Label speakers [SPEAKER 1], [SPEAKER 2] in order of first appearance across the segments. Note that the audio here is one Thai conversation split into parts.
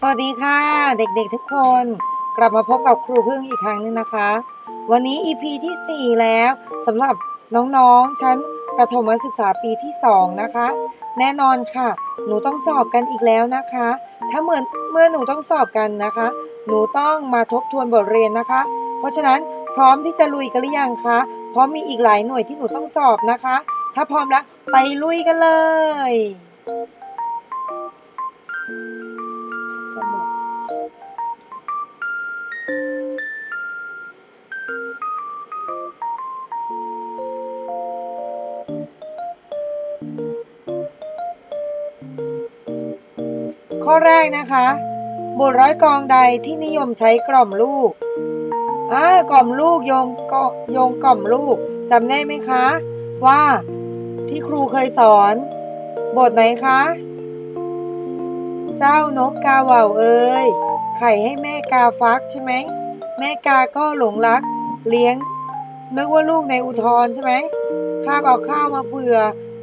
[SPEAKER 1] สวัสดีค่ะ เด็กๆทุกคน กลับมาพบกับครูพึ่งอีกครั้งหนึงนะคะ วันนี้ EP ที่ 4 แล้วสำหรับน้องๆชั้นประถมศึกษาปีที่ 2 นะคะ แน่นอนค่ะ หนูต้องสอบกันอีกแล้วนะคะ ถ้าเหมือนเมื่อหนูต้องสอบกันนะคะ หนูต้องมาทบทวนบทเรียนนะคะ เพราะฉะนั้นพร้อมที่จะลุยกันหรือยังคะเพราะมีอีกหลายหน่วยที่หนูต้องสอบนะคะ ถ้าพร้อมแล้วไปลุยกันเลย ข้อแรกนะคะบุตรร้อยกองใดที่นิยมใช้กล่อมลูกอ่ากล่อมลูกโยงก็โยงกล่อมลูกจำได้ไหมคะ ว่าที่ครูเคยสอน บทไหนคะ เจ้านกกาเหว่าเอ้ยไข่ให้แม่กาฟักใช่ไหมแม่กาก็หลงรัก เลี้ยง นึกว่าลูกในอุทธรใช่ไหมข้าเอาข้าวมาเผื่อ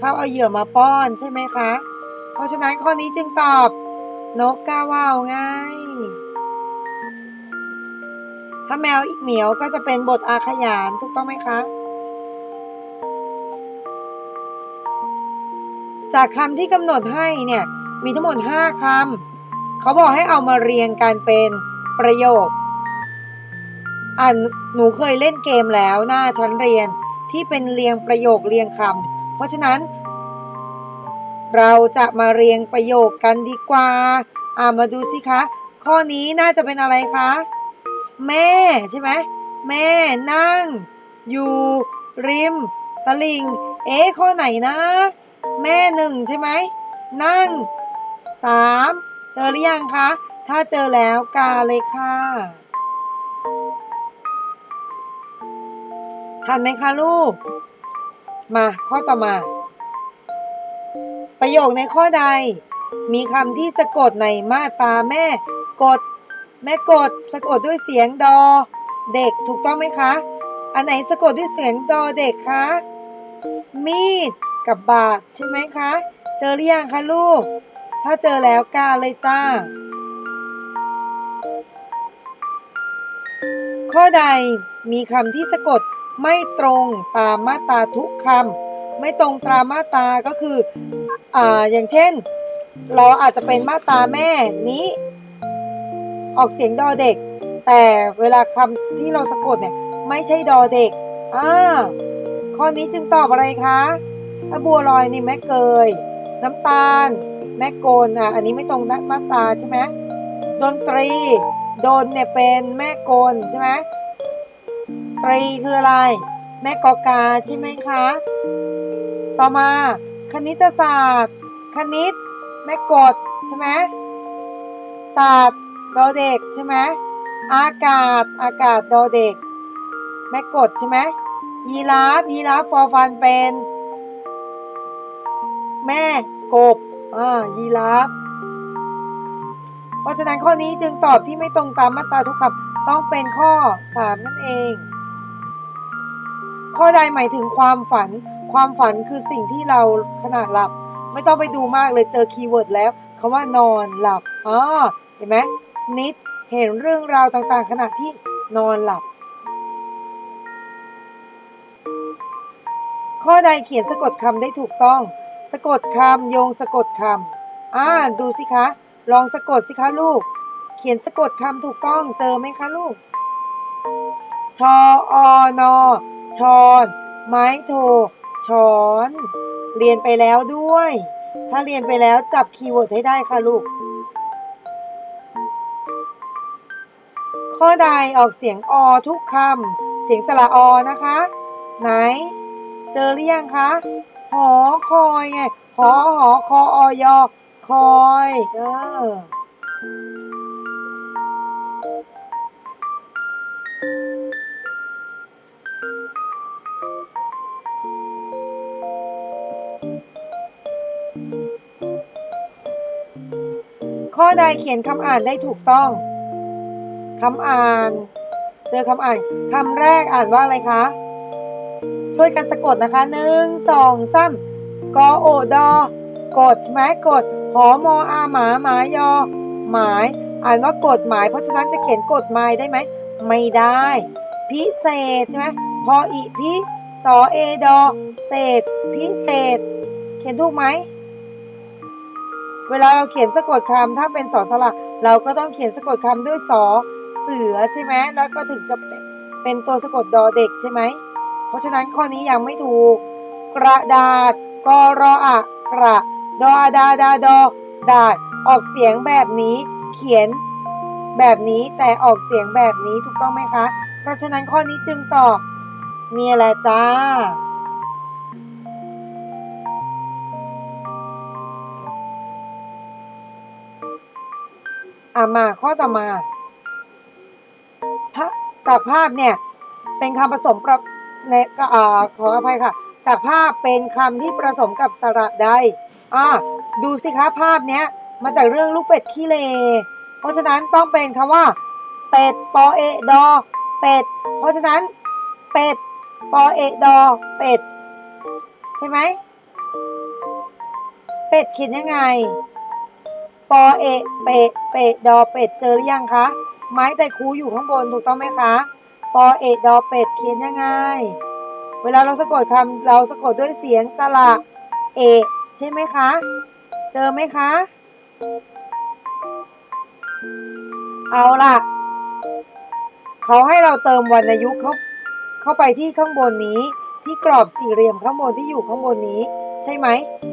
[SPEAKER 1] ข้าวเอาเหยื่อมาป้อนใช่ไหมคะ เพราะฉะนั้นข้อนี้จึงตอบ นกกาว่าวไงถ้าแมวอีกเหมียวก็จะเป็นบทอาขยานถูกต้องไหมคะ จากคำที่กำหนดให้เนี่ย มีทั้งหมด 5คำเขาบอกให้เอามาเรียงกันเป็นประโยคอ่านหนูเคยเล่นเกมแล้วหน้าชั้นเรียนที่เป็นเรียงประโยคเรียงคำเพราะฉะนั้น เราจะมาเรียงประโยคกันดีกว่า อ่ามาดูสิคะ ข้อนี้น่าจะเป็นอะไรคะ แม่ใช่ไหมแม่นั่ง อยู่ ริมตลิง เอ๊ะข้อไหนนะ แม่หนึ่งใช่ไหม นั่งสามเจอหรือยังคะ ถ้าเจอแล้วกาเลยค่ะทันไหมคะลูก มาข้อต่อมา คในข้อใด มีคำที่สะกดในมาตาแม่กด แม่กด สะกดด้วยเสียงดอ เด็กถูกต้องไหมคะ อันไหนสะกดด้วยเสียงดอเด็กคะ มีดกับบาทใช่ไหมคะ เจอหรือยังคะลูก ถ้าเจอแล้วกาเลยจ้า ข้อใดมีคำที่สะกดไม่ตรงตามมาตราทุกคำไม่ตรงตามมาตราก็คือ อ่าอย่างเช่น เราอาจจะเป็นมาตราแม่นี้ ออกเสียงดอเด็ก แต่เวลาคำที่เราสะกดเนี่ย ไม่ใช่ดอเด็กอ่าข้อนี้จึงตอบอะไรคะ ถ้าบัวลอยนี่แม่เกย น้ำตาล แม่โกนอะอันนี้ไม่ตรงมาตราใช่ไหมดนตรี โดนเนี่ยเป็นแม่โกนใช่ไหมตรีคืออะไร แม่กอกาใช่ไหมคะ ต่อมา คณิตศาสตร์ คณิตแม่กดใช่ไหมศาสตร์ดอเด็กใช่ไหมอากาศอากาศดอเด็ก แม่กดใช่ไหมยีราฟยีราฟฟอฟันเป็น แม่กบอ่ายีราฟเพราะฉะนั้นข้อนี้จึงตอบที่ไม่ตรงตามมาตราทุกคำต้องเป็นข้อ 3 นั่นเอง ข้อใดหมายถึงความฝัน ความฝันคือสิ่งที่เราขณะหลับ ไม่ต้องไปดูมากเลยเจอคีย์เวิร์ดแล้วคำว่านอนหลับอ๋อเห็นไหมนิดเห็นเรื่องราวต่างๆ ขณะที่นอนหลับ ข้อใดเขียนสะกดคำได้ถูกต้อง สะกดคำโยงสะกดคำอ่าดูสิคะ ลองสะกดสิคะลูก เขียนสะกดคำถูกต้องเจอไหมคะลูก ชออนอชอนไม้โท ช้อน เรียนไปแล้วด้วย ถ้าเรียนไปแล้วจับคีย์เวิร์ดให้ได้ค่ะลูก ข้อใดออกเสียงอทุกคำเสียงสระอนะคะ ไหน เจอหรือยังคะหอคอยไงหอหอคออยอคอย เออ ข้อใดเขียนคำอ่านได้ถูกต้องคำอ่าน เจอคำอ่านคำแรกอ่านว่าอะไรคะ ช่วยกันสะกดนะคะหนึ่งสองสามกอโอดอกฎใช่ไหมกฎหอมออาหมาหมายอ หมาย อ่านว่ากฎหมาย เพราะฉะนั้นจะเขียนกฎหมายได้ไหม ไม่ได้ พิเศษใช่ไหมพออีพิสอเอดอเศษ พิเศษ เขียนถูกไหม เวลาเราเขียนสะกดคำถ้าเป็นสอสระเราก็ต้องเขียนสะกดคำด้วยสอเสือใช่ไหมแล้วก็ถึงจะเป็นเป็นตัวสะกดดอเด็กใช่ไหม เพราะฉะนั้นข้อนี้ยังไม่ถูก กระดาษกรออะกระดอดาดาดอดาดออกเสียงแบบนี้ เขียนแบบนี้แต่ออกเสียงแบบนี้ถูกต้องไหมคะ เพราะฉะนั้นข้อนี้จึงตอบเนี่ยแหละจ้า อะมาข้อต่อมาจากภาพเนี่ยเป็นคำผสมประในอขออภัยค่ะ จากภาพเป็นคำที่ผสมกับสระใดอ่าดูสิคะภาพเนี้ยมาจากเรื่องลูกเป็ดขี้เล เพราะฉะนั้นต้องเป็นคำว่า เป็ดปอเอดอ เป็ด เพราะฉะนั้น เป็ดปอเอดอ เป็ด ใช่ไหม เป็ดเขียนยังไง ปอเอะเปะเปะดอเป็ดเจอหรือยังคะ ไม้แต่คูอยู่ข้างบนถูกต้องไหมคะ ปอเอะดอเป็ดเขียนยังไง เวลาเราสะกดคำเราสะกดด้วยเสียงสระเอะใช่ไหมคะ เจอไหมคะ เอาล่ะ เขาให้เราเติมวรรณยุกต์เข้าเข้าไปที่ข้างบนนี้ ที่กรอบสี่เหลี่ยมข้างบนที่อยู่ข้างบนนี้ ใช่ไหม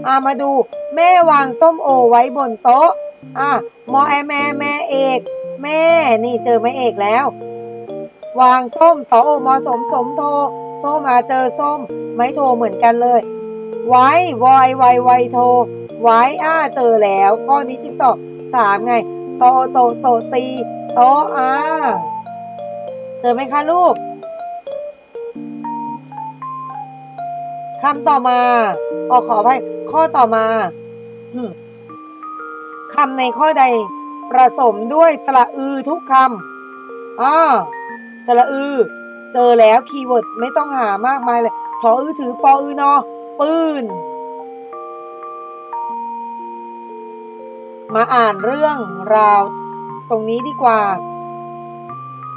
[SPEAKER 1] อามาดูแม่วางส้มโอไว้บนโต๊ะ อ่ามอแอแม่แม่เอก แม่นี่เจอแม่เอกแล้ว วางส้มสอโอมอสมสมโทส้มมาเจอส้ม ไม่โทรเหมือนกันเลย ไว้วอยวายไวโท ไว้อ้าเจอแล้ว ข้อนี้จึงตอบสามไง โตโตโตตีโตอาเจอไหมคะลูกคำต่อมาออขออภัยข้อต่อมาอืม คำในข้อใดประสมด้วยสระอือทุกคำอ่าสระอือ เจอแล้วคีย์เวิร์ดไม่ต้องหามากมายเลยถออือถือปออือนอปืนมาอ่านเรื่องราวตรงนี้ดีกว่า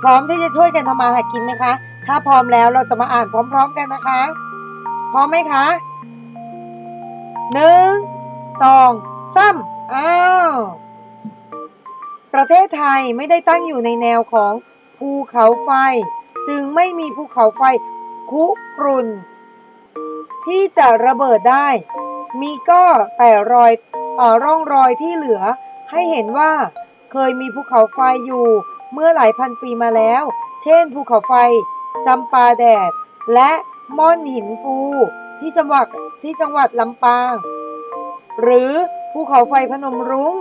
[SPEAKER 1] พร้อมที่จะช่วยกันทำมาหากินไหมคะ ถ้าพร้อมแล้วเราจะมาอ่านพร้อม ๆกันนะคะ พร้อมไหมคะหนึ่งสองสาม อ้าว ประเทศไทยไม่ได้ตั้งอยู่ในแนวของภูเขาไฟ จึงไม่มีภูเขาไฟคุกรุน ที่จะระเบิดได้ มีก็แต่รอยอ่อร่องรอยที่เหลือ ให้เห็นว่าเคยมีภูเขาไฟอยู่เมื่อหลายพันปีมาแล้ว เช่น ภูเขาไฟจำปาแดด และม่อนหินฟูที่จังหวัดที่จังหวัดลำปาง หรือ ภูเขาไฟพนมรุง้ง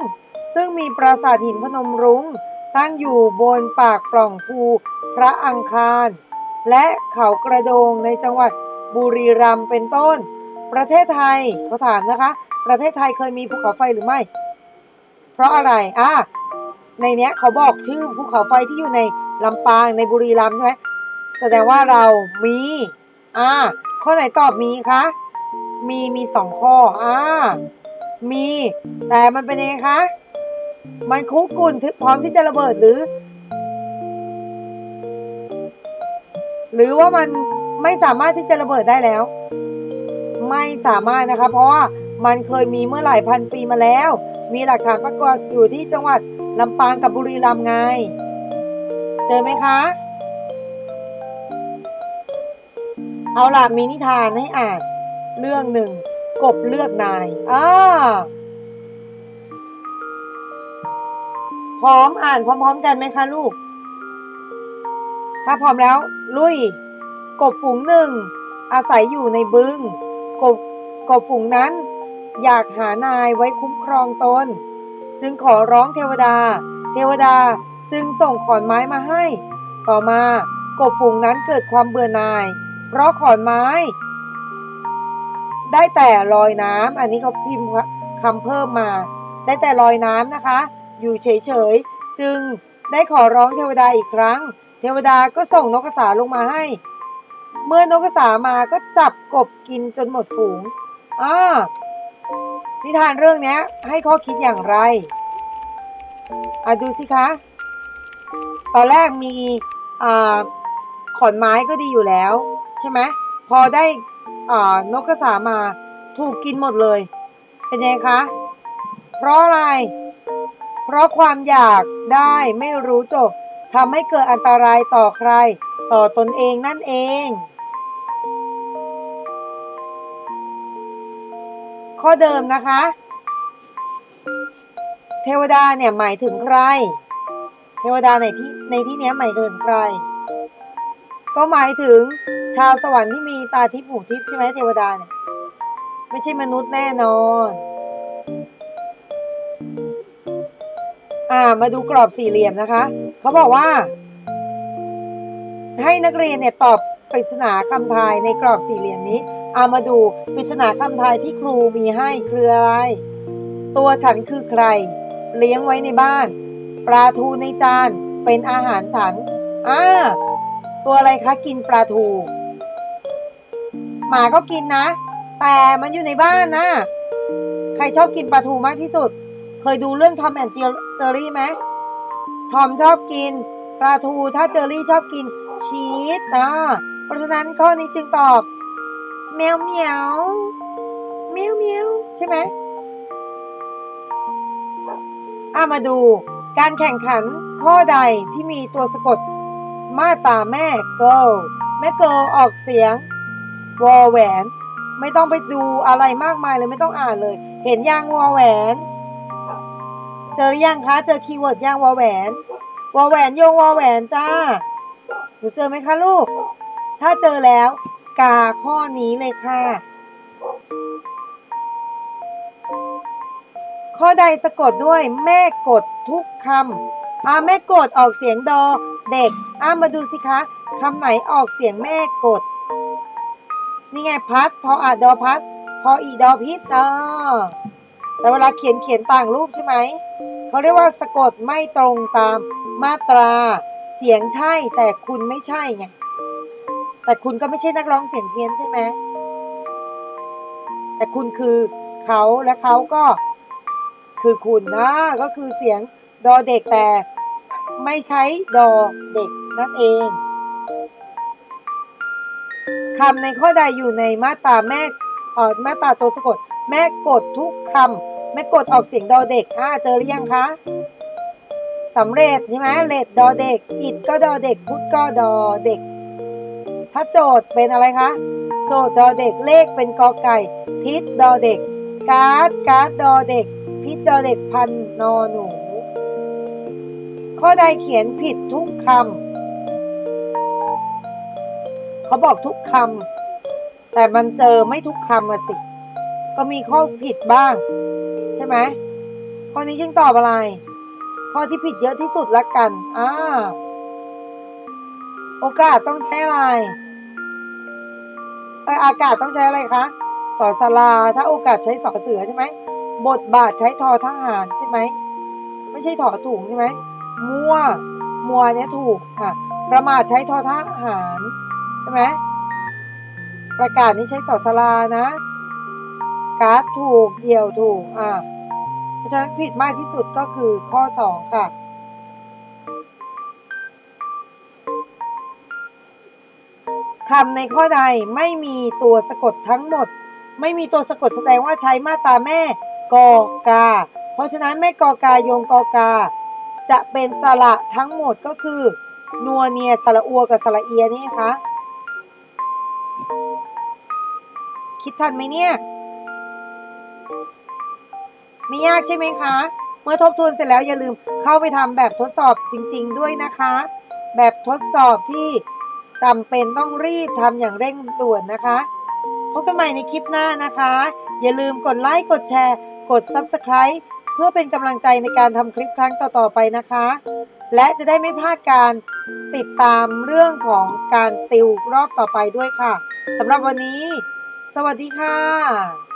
[SPEAKER 1] ซึ่งมีปราสาทหินพนมรุง้ง ตั้งอยู่บนปากปล่องภูพระอังคาร และเขากระโดงในจังหวัดบุรีรัมย์เป็นต้น ประเทศไทยเขาถามนะคะ ประเทศไทยเคยมีภูเขาไฟหรือไม่ เพราะอะไรอะในเนี้ยเขาบอกชื่อภูเขาไฟที่อยู่ในลำปางในบุรีรัมย์ใช่ไหมแสดงว่าเรามีอ่าข้อไหนตอบมีคะมีมีสองข้ออ่า มี แต่มันเป็นยังไงคะ มันคุกกุ่นพร้อมที่จะระเบิดหรือ หรือว่ามันไม่สามารถที่จะระเบิดได้แล้ว ไม่สามารถนะคะ เพราะว่ามันเคยมีเมื่อหลายพันปีมาแล้ว มีหลักฐานปรากฏอยู่ที่จังหวัดลำปางกับบุรีรัมย์ไง เจอไหมคะ เอาล่ะมีนิทานให้อ่านเรื่องหนึ่ง กบเลือกนายอ่าพร้อมอ่านพร้อมๆกันไหมคะลูก ถ้าพร้อมแล้ว ลุย กบฝูงหนึ่ง อาศัยอยู่ในบึง กบกบฝูงนั้น อยากหานายไว้คุ้มครองตน จึงขอร้องเทวดา เทวดาจึงส่งขอนไม้มาให้ ต่อมากบฝูงนั้นเกิดความเบื่อหน่าย เพราะขอนไม้ ได้แต่ลอยน้ำอันนี้เขาพิมพ์คำเพิ่มมา ได้แต่ลอยน้ำนะคะ อยู่เฉยๆ จึงได้ขอร้องเทวดาอีกครั้ง เทวดาก็ส่งนกกระสาลงมาให้ เมื่อนกกระสามาก็จับกบกินจนหมดฝูงอ่านิทานเรื่องนี้ให้ข้อคิดอย่างไรอะดูสิคะ ตอนแรกมีอ่าขอนไม้ก็ดีอยู่แล้ว ใช่ไหมพอได้ นกกระสามาถูกกินหมดเลย เป็นไงคะ เพราะอะไร เพราะความอยากได้ไม่รู้จบทำให้เกิดอันตรายต่อใคร ต่อตนเองนั่นเอง ข้อเดิมนะคะ เทวดาเนี่ยหมายถึงใคร เทวดาในที่ในที่นี้หมายถึงใคร ก็หมายถึงชาวสวรรค์ที่มีตาทิพย์หูทิพย์ใช่ไหมเทวดาเนี่ย ไม่ใช่มนุษย์แน่นอน อ่ามาดูกรอบสี่เหลี่ยมนะคะ เขาบอกว่า ให้นักเรียนเนี่ยตอบปริศนาคำทายในกรอบสี่เหลี่ยมนี้เอามาดูปริศนาคำทายที่ครูมีให้คืออะไร ตัวฉันคือใคร เลี้ยงไว้ในบ้าน ปลาทูในจาน เป็นอาหารฉัน อ่า ตัวอะไรคะกินปลาทู หมาก็กินนะ แต่มันอยู่ในบ้านนะ ใครชอบกินปลาทูมากที่สุด เคยดูเรื่องทอมแอนเจอรี่ไหมทอมชอบกินปลาทูถ้าเจอรี่ชอบกินชีสนะเพราะฉะนั้นข้อนี้จึงตอบ แมวเหมียวแมวเมียวใช่ไหมอามาดูการแข่งขันข้อใดที่มีตัวสะกด มาตาแม่เกิลแม่เกิลออกเสียงวอแหวน ไม่ต้องไปดูอะไรมากมายเลยไม่ต้องอ่านเลย เห็นยังวอแหวน เจอหรือยังคะ เจอคีย์เวิร์ดยังวอแหวน วอแหวนโยงวอแหวนจ้าหนูเจอไหมคะลูก ถ้าเจอแล้ว กาข้อนี้เลยค่ะ ข้อใดสะกดด้วยแม่กดทุกคำ อาแม่กดออกเสียงดอ เด็กอ่ามาดูสิคะคำไหนออกเสียงแม่กดนี่ไงพัด พออาดอพัด พออีดอพิษเออแต่เวลาเขียนเขียนต่างรูปใช่ไหมเขาเรียกว่าสะกดไม่ตรงตามมาตรา เสียงใช่แต่คุณไม่ใช่ไงแต่คุณก็ไม่ใช่นักร้องเสียงเพี้ยนใช่ไหมแต่คุณคือเขาและเขาก็ คือคุณนะก็คือเสียง ดอเด็กแต่ไม่ใช้ดอเด็กนั่นเองคำในข้อใดอยู่ในมาตราแม่เอ่อมาตราตัวสะกด แม่กดทุกคำแม่กดออกเสียงดอเด็กอ่าเจอหรือยังคะสำเร็จใช่ไหมเลดดอเด็ก อิดก็ดอเด็ก พุทธก็ดอเด็ก ถ้าโจทย์เป็นอะไรคะ โจทย์ดอเด็กเลขเป็นกอไก่ ทิศดอเด็ก การ์ดการ์ดดอเด็ก พิษดอเด็กพันนอหนู ข้อใดเขียนผิดทุกคำเขาบอกทุกคำแต่มันเจอไม่ทุกคำอะสิ ก็มีข้อผิดบ้าง ใช่ไหมข้อนี้จึงตอบอะไร ข้อที่ผิดเยอะที่สุดละกันอ่าโอกาสต้องใช้อะไรเอออากาศต้องใช้อะไรคะสอสลา ถ้าโอกาสใช้สอเสือใช่ไหมบทบาทใช้ทอทหารใช่ไหม ไม่ใช่ถอถุงใช่ไหม มั่ว มัวเนี่ยถูกค่ะ ประมาทใช้ทอทหารใช่ไหมประกาศนี้ใช้สอสลานะ การ์ดถูกเดี่ยวถูกอ่าเพราะฉะนั้นผิดมากที่สุดก็คือข้อสองค่ะ คำในข้อใดไม่มีตัวสะกดทั้งหมด ไม่มีตัวสะกดแสดงว่าใช้มาตราแม่กอกา เพราะฉะนั้นแม่กอกาโยงกอกา จะเป็นสระทั้งหมดก็คือ นัวเนียสระอัวกับสระเอียนี่คะคิดทันไหมเนี่ย ไม่ยากใช่ไหมคะ เมื่อทบทวนเสร็จแล้วอย่าลืมเข้าไปทำแบบทดสอบจริง ๆ ด้วยนะคะ แบบทดสอบที่จำเป็นต้องรีบทำอย่างเร่งด่วนนะคะ พบกันใหม่ในคลิปหน้านะคะ อย่าลืมกดไลค์ กดแชร์ กด Subscribe พื่อเป็นกำลังใจในการทำคลิปครั้งต่อๆไปนะคะ และจะได้ไม่พลาดการติดตามเรื่องของการติวรอบต่อไปด้วยค่ะสำหรับวันนี้ สวัสดีค่ะ